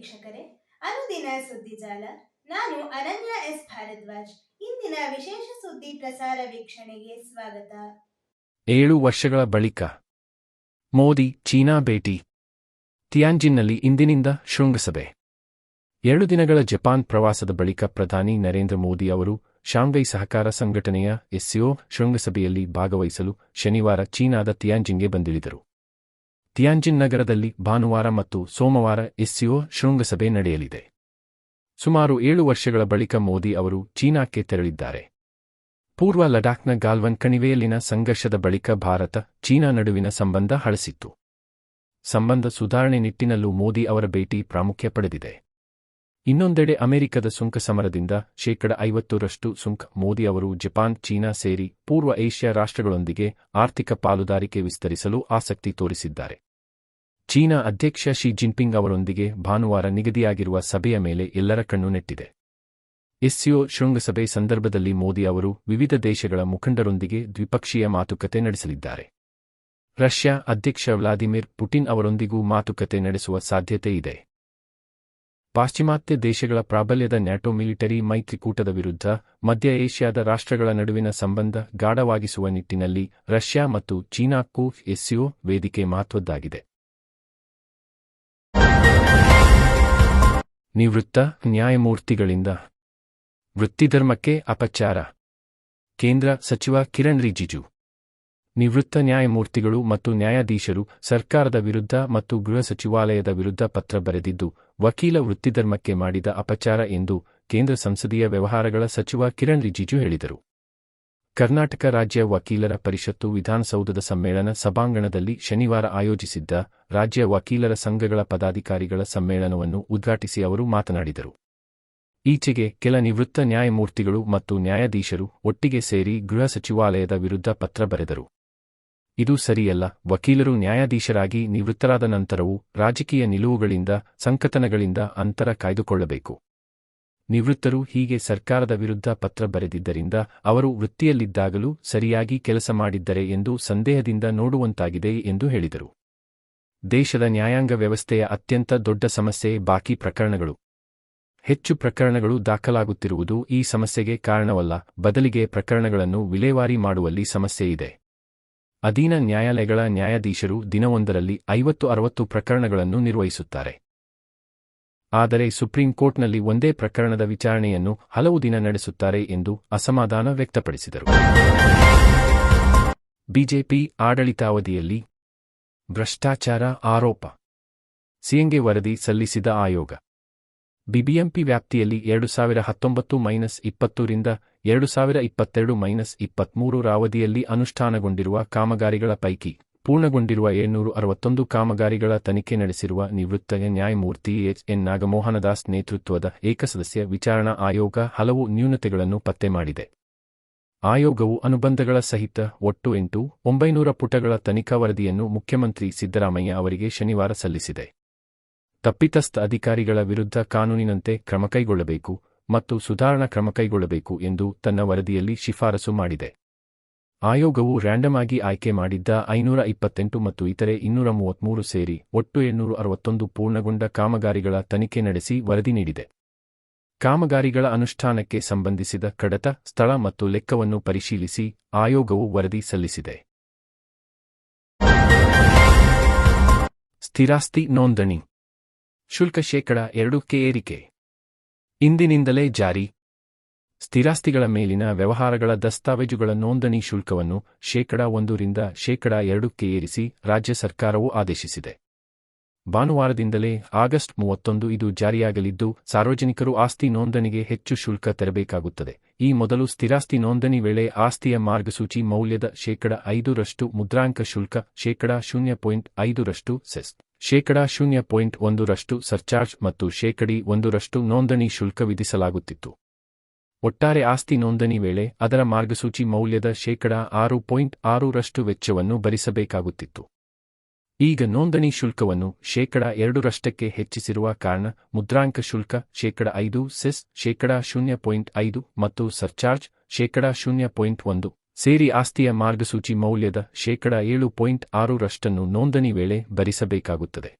ವೀಕ್ಷಕರೇ, ಅನುದಿನ ಸುದ್ದಿಜಾಲ ನಾನು ಅನನ್ಯ ಎಸ್. ಭಾರದ್ವಾಜ್. ಇಂದಿನ ವಿಶೇಷ ಸುದ್ದಿ ಪ್ರಸಾರ ವೀಕ್ಷಣೆಗೆ ಸ್ವಾಗತ. ಏಳು ವರ್ಷಗಳ ಬಳಿಕ ಮೋದಿ, ಚೀನಾ ಭೇಟಿ. ತಿಯಾನ್ಜಿನ್ನಲ್ಲಿ ಇಂದಿನಿಂದ ಶೃಂಗಸಭೆ. ಎರಡು ದಿನಗಳ ಜಪಾನ್ ಪ್ರವಾಸದ ಬಳಿಕ ಪ್ರಧಾನಿ ನರೇಂದ್ರ ಮೋದಿ ಅವರು ಶಾಂಘೈ ಸಹಕಾರ ಸಂಘಟನೆಯ ಎಸ್ಸಿಒ ಶೃಂಗಸಭೆಯಲ್ಲಿ ಭಾಗವಹಿಸಲು ಶನಿವಾರ ಚೀನಾದ ತಿಯಾನ್ಜಿನ್ಗೆ ಬಂದಿಳಿದರು. ತಿಯಾನ್ಜಿನ್ ನಗರದಲ್ಲಿ ಭಾನುವಾರ ಮತ್ತು ಸೋಮವಾರ ಎಸ್ಸಿಒ ಶೃಂಗಸಭೆ ನಡೆಯಲಿದೆ. ಸುಮಾರು ಏಳು ವರ್ಷಗಳ ಬಳಿಕ ಮೋದಿ ಅವರು ಚೀನಾಕ್ಕೆ ತೆರಳಿದ್ದಾರೆ. ಪೂರ್ವ ಲಡಾಖ್ನ ಗಾಲ್ವನ್ ಕಣಿವೆಯಲ್ಲಿನ ಸಂಘರ್ಷದ ಬಳಿಕ ಭಾರತ, ಚೀನಾ ನಡುವಿನ ಸಂಬಂಧ ಹಳಸಿತ್ತು. ಸಂಬಂಧ ಸುಧಾರಣೆ ನಿಟ್ಟಿನಲ್ಲೂ ಮೋದಿ ಅವರ ಭೇಟಿ ಪ್ರಾಮುಖ್ಯ ಪಡೆದಿದೆ. ಇನ್ನೊಂದೆಡೆ ಅಮೆರಿಕದ ಸುಂಕ ಸಮರದಿಂದ ಶೇಕಡ ಐವತ್ತರಷ್ಟು ಸುಂಕ ಮೋದಿ ಅವರು ಜಪಾನ್, ಚೀನಾ ಸೇರಿ ಪೂರ್ವ ಏಷ್ಯಾ ರಾಷ್ಟ್ರಗಳೊಂದಿಗೆ ಆರ್ಥಿಕ ಪಾಲುದಾರಿಕೆ ವಿಸ್ತರಿಸಲು ಆಸಕ್ತಿ ತೋರಿಸಿದ್ದಾರೆ. ಚೀನಾ ಅಧ್ಯಕ್ಷ ಶಿ ಜಿನ್ಪಿಂಗ್ ಅವರೊಂದಿಗೆ ಭಾನುವಾರ ನಿಗದಿಯಾಗಿರುವ ಸಭೆಯ ಮೇಲೆ ಎಲ್ಲರ ಕಣ್ಣು ನೆಟ್ಟಿದೆ. ಎಸ್ಸಿಒ ಶೃಂಗಸಭೆ ಸಂದರ್ಭದಲ್ಲಿ ಮೋದಿ ಅವರು ವಿವಿಧ ದೇಶಗಳ ಮುಖಂಡರೊಂದಿಗೆ ದ್ವಿಪಕ್ಷೀಯ ಮಾತುಕತೆ ನಡೆಸಲಿದ್ದಾರೆ. ರಷ್ಯಾ ಅಧ್ಯಕ್ಷ ವ್ಲಾದಿಮಿರ್ ಪುಟಿನ್ ಅವರೊಂದಿಗೂ ಮಾತುಕತೆ ನಡೆಸುವ ಸಾಧ್ಯತೆ ಇದೆ. ಪಾಶ್ಚಿಮಾತ್ಯ ದೇಶಗಳ ಪ್ರಾಬಲ್ಯದ ನ್ಯಾಟೋ ಮಿಲಿಟರಿ ಮೈತ್ರಿಕೂಟದ ವಿರುದ್ಧ ಮಧ್ಯ ಏಷ್ಯಾದ ರಾಷ್ಟ್ರಗಳ ನಡುವಿನ ಸಂಬಂಧ ಗಾಢವಾಗಿಸುವ ನಿಟ್ಟಿನಲ್ಲಿ ರಷ್ಯಾ ಮತ್ತು ಚೀನಾಕ್ಕೂ ಎಸ್ಸಿಒ ವೇದಿಕೆ ಮಹತ್ವದ್ದಾಗಿದೆ. ನಿವೃತ್ತ ನ್ಯಾಯಮೂರ್ತಿಗಳಿಂದ. ವೃತ್ತಿಧರ್ಮಕ್ಕೆ ಅಪಚಾರ. ಕೇಂದ್ರ ಸಚಿವ ಕಿರಣ್ ರಿಜಿಜು. ನಿವೃತ್ತ ನ್ಯಾಯಮೂರ್ತಿಗಳು ಮತ್ತು ನ್ಯಾಯಾಧೀಶರು ಸರ್ಕಾರದ ವಿರುದ್ಧ ಮತ್ತು ಗೃಹ ಸಚಿವಾಲಯದ ವಿರುದ್ಧ ಪತ್ರ ಬರೆದಿದ್ದು, ವಕೀಲ ವೃತ್ತಿಧರ್ಮಕ್ಕೆ ಮಾಡಿದ ಅಪಚಾರ ಎಂದು ಕೇಂದ್ರ ಸಂಸದೀಯ ವ್ಯವಹಾರಗಳ ಸಚಿವ ಕಿರಣ್ ರಿಜಿಜು ಹೇಳಿದರು. ಕರ್ನಾಟಕ ರಾಜ್ಯ ವಕೀಲರ ಪರಿಷತ್ತು ವಿಧಾನಸೌಧದ ಸಮ್ಮೇಳನ ಸಭಾಂಗಣದಲ್ಲಿ ಶನಿವಾರ ಆಯೋಜಿಸಿದ್ದ ರಾಜ್ಯ ವಕೀಲರ ಸಂಘಗಳ ಪದಾಧಿಕಾರಿಗಳ ಸಮ್ಮೇಳನವನ್ನು ಉದ್ಘಾಟಿಸಿ ಅವರು ಮಾತನಾಡಿದರು. ಈಚೆಗೆ ಕೆಲ ನಿವೃತ್ತ ನ್ಯಾಯಮೂರ್ತಿಗಳು ಮತ್ತು ನ್ಯಾಯಾಧೀಶರು ಒಟ್ಟಿಗೆ ಸೇರಿ ಗೃಹ ಸಚಿವಾಲಯದ ವಿರುದ್ಧ ಪತ್ರ ಬರೆದರು. ಇದು ಸರಿಯಲ್ಲ. ವಕೀಲರು ನ್ಯಾಯಾಧೀಶರಾಗಿ ನಿವೃತ್ತರಾದ ನಂತರವೂ ರಾಜಕೀಯ ನಿಲುವುಗಳಿಂದ ಸಂಕತನಗಳಿಂದ ಅಂತರ ಕಾಯ್ದುಕೊಳ್ಳಬೇಕು. ನಿವೃತ್ತರು ಹೀಗೆ ಸರ್ಕಾರದ ವಿರುದ್ಧ ಪತ್ರ ಬರೆದಿದ್ದರಿಂದ ಅವರು ವೃತ್ತಿಯಲ್ಲಿದ್ದಾಗಲೂ ಸರಿಯಾಗಿ ಕೆಲಸ ಮಾಡಿದ್ದರೆ ಎಂದು ಸಂದೇಹದಿಂದ ನೋಡುವಂತಾಗಿದೆ ಎಂದು ಹೇಳಿದರು. ದೇಶದ ನ್ಯಾಯಾಂಗ ವ್ಯವಸ್ಥೆಯ ಅತ್ಯಂತ ದೊಡ್ಡ ಸಮಸ್ಯೆ ಬಾಕಿ ಪ್ರಕರಣಗಳು. ಹೆಚ್ಚು ಪ್ರಕರಣಗಳು ದಾಖಲಾಗುತ್ತಿರುವುದು ಈ ಸಮಸ್ಯೆಗೆ ಕಾರಣವಲ್ಲ, ಬದಲಿಗೆ ಪ್ರಕರಣಗಳನ್ನು ವಿಲೇವಾರಿ ಮಾಡುವಲ್ಲಿ ಸಮಸ್ಯೆ ಇದೆ ಅಧೀನ ನ್ಯಾಯಾಲಯಗಳ ನ್ಯಾಯಾಧೀಶರು ದಿನವೊಂದರಲ್ಲಿ ಐವತ್ತು ಅರವತ್ತು ಪ್ರಕರಣಗಳನ್ನು ನಿರ್ವಹಿಸುತ್ತಾರೆ. ಆದರೆ ಸುಪ್ರೀಂ ಕೋರ್ಟ್ನಲ್ಲಿ ಒಂದೇ ಪ್ರಕರಣದ ವಿಚಾರಣೆಯನ್ನು ಹಲವು ದಿನ ನಡೆಸುತ್ತಾರೆ ಎಂದು ಅಸಮಾಧಾನ ವ್ಯಕ್ತಪಡಿಸಿದರು. ಬಿಜೆಪಿ ಆಡಳಿತಾವಧಿಯಲ್ಲಿ ಭ್ರಷ್ಟಾಚಾರ ಆರೋಪ. ಸಿಎಂಗೆ ವರದಿ ಸಲ್ಲಿಸಿದ ಆಯೋಗ. ಬಿಬಿಎಂಪಿ ವ್ಯಾಪ್ತಿಯಲ್ಲಿ ಎರಡು ಸಾವಿರ ಹತ್ತೊಂಬತ್ತು ಮೈನಸ್ ಇಪ್ಪತ್ತರಿಂದ ಎರಡು ಸಾವಿರ ಇಪ್ಪತ್ತೆರಡು ಮೈನಸ್ ಇಪ್ಪತ್ಮೂರರ ಅವಧಿಯಲ್ಲಿ ಅನುಷ್ಠಾನಗೊಂಡಿರುವ ಕಾಮಗಾರಿಗಳ ಪೈಕಿ ಪೂರ್ಣಗೊಂಡಿರುವ ಏಳ್ನೂರು ಅರವತ್ತೊಂದು ಕಾಮಗಾರಿಗಳ ತನಿಖೆ ನಡೆಸಿರುವ ನಿವೃತ್ತ ನ್ಯಾಯಮೂರ್ತಿ ಎಚ್ ಎನ್ ನಾಗಮೋಹನದಾಸ್ ನೇತೃತ್ವದ ಏಕಸದಸ್ಯ ವಿಚಾರಣಾ ಆಯೋಗ ಹಲವು ನ್ಯೂನತೆಗಳನ್ನು ಪತ್ತೆ ಮಾಡಿದೆ. ಆಯೋಗವು ಅನುಬಂಧಗಳ ಸಹಿತ ಒಟ್ಟು ಎಂಟು ಒಂಬೈನೂರ ಪುಟಗಳ ತನಿಖಾ ವರದಿಯನ್ನು ಮುಖ್ಯಮಂತ್ರಿ ಸಿದ್ದರಾಮಯ್ಯ ಅವರಿಗೆ ಶನಿವಾರ ಸಲ್ಲಿಸಿದೆ. ತಪ್ಪಿತಸ್ಥ ಅಧಿಕಾರಿಗಳ ವಿರುದ್ಧ ಕಾನೂನಿನಂತೆ ಕ್ರಮ ಕೈಗೊಳ್ಳಬೇಕು ಮತ್ತು ಸುಧಾರಣಾ ಕ್ರಮ ಕೈಗೊಳ್ಳಬೇಕು ಎಂದು ತನ್ನ ವರದಿಯಲ್ಲಿ ಶಿಫಾರಸು ಮಾಡಿದೆ. ಆಯೋಗವು ರ್ಯಾಂಡಮ್ ಆಗಿ ಆಯ್ಕೆ ಮಾಡಿದ್ದ ಐನೂರ ಇಪ್ಪತ್ತೆಂಟು ಮತ್ತು ಇತರೆ ಇನ್ನೂರ ಮೂವತ್ಮೂರು ಸೇರಿ ಒಟ್ಟು ಏಳ್ನೂರ ಅರವತ್ತೊಂದು ಪೂರ್ಣಗೊಂಡ ಕಾಮಗಾರಿಗಳ ತನಿಖೆ ನಡೆಸಿ ವರದಿ ನೀಡಿದೆ. ಕಾಮಗಾರಿಗಳ ಅನುಷ್ಠಾನಕ್ಕೆ ಸಂಬಂಧಿಸಿದ ಕಡತ, ಸ್ಥಳ ಮತ್ತು ಲೆಕ್ಕವನ್ನು ಪರಿಶೀಲಿಸಿ ಆಯೋಗವು ವರದಿ ಸಲ್ಲಿಸಿದೆ. ಸ್ಥಿರಾಸ್ತಿ ನೋಂದಣಿ ಶುಲ್ಕ ಶೇಕಡ ಎರಡಕ್ಕೆ ಏರಿಕೆ. ಇಂದಿನಿಂದಲೇ ಜಾರಿ. ಸ್ಥಿರಾಸ್ತಿಗಳ ಮೇಲಿನ ವ್ಯವಹಾರಗಳ ದಸ್ತಾವೇಜುಗಳ ನೋಂದಣಿ ಶುಲ್ಕವನ್ನು ಶೇಕಡ ಒಂದರಿಂದ ಶೇಕಡ ಎರಡಕ್ಕೆ ಏರಿಸಿ ರಾಜ್ಯ ಸರ್ಕಾರವು ಆದೇಶಿಸಿದೆ. ಭಾನುವಾರದಿಂದಲೇ ಆಗಸ್ಟ್ ಮೂವತ್ತೊಂದು ಇದು ಜಾರಿಯಾಗಲಿದ್ದು, ಸಾರ್ವಜನಿಕರು ಆಸ್ತಿ ನೋಂದಣಿಗೆ ಹೆಚ್ಚು ಶುಲ್ಕ ತೆರಬೇಕಾಗುತ್ತದೆ. ಈ ಮೊದಲು ಸ್ಥಿರಾಸ್ತಿ ನೋಂದಣಿ ವೇಳೆ ಆಸ್ತಿಯ ಮಾರ್ಗಸೂಚಿ ಮೌಲ್ಯದ ಶೇಕಡ ಐದರಷ್ಟು, ಮುದ್ರಾಂಕ ಶುಲ್ಕ ಶೇಕಡ ಶೂನ್ಯ ಪಾಯಿಂಟ್ ಐದರಷ್ಟು ಸೆಸ್, ಶೇಕಡ ಶೂನ್ಯ ಪಾಯಿಂಟ್ ಒಂದರಷ್ಟು ಸರ್ಚಾರ್ಜ್ ಮತ್ತು ಶೇಕಡಿ ಒಂದರಷ್ಟು ನೋಂದಣಿ ಶುಲ್ಕ ವಿಧಿಸಲಾಗುತ್ತಿತ್ತು. ಒಟ್ಟಾರೆ ಆಸ್ತಿ ನೋಂದಣಿ ವೇಳೆ ಅದರ ಮಾರ್ಗಸೂಚಿ ಮೌಲ್ಯದ ಶೇಕಡ ಆರು ಪಾಯಿಂಟ್ ಆರರಷ್ಟು ವೆಚ್ಚವನ್ನು ಭರಿಸಬೇಕಾಗುತ್ತಿತ್ತು. ಈಗ ನೋಂದಣಿ ಶುಲ್ಕವನ್ನು ಶೇಕಡ ಎರಡರಷ್ಟಕ್ಕೆ ಹೆಚ್ಚಿಸಿರುವ ಕಾರಣ ಮುದ್ರಾಂಕ ಶುಲ್ಕ ಶೇಕಡ ಐದು ಸೆಸ್ ಶೇಕಡ ಶೂನ್ಯ ಪಾಯಿಂಟ್ ಐದು ಮತ್ತು ಸರ್ಚಾರ್ಜ್ ಶೇಕಡ ಶೂನ್ಯ ಪಾಯಿಂಟ್ ಒಂದು ಸೇರಿ ಆಸ್ತಿಯ ಮಾರ್ಗಸೂಚಿ ಮೌಲ್ಯದ ಶೇಕಡ ಏಳು ಪಾಯಿಂಟ್ ಆರು ರಷ್ಟನ್ನು ನೋಂದಣಿ ವೇಳೆ ಭರಿಸಬೇಕಾಗುತ್ತದೆ.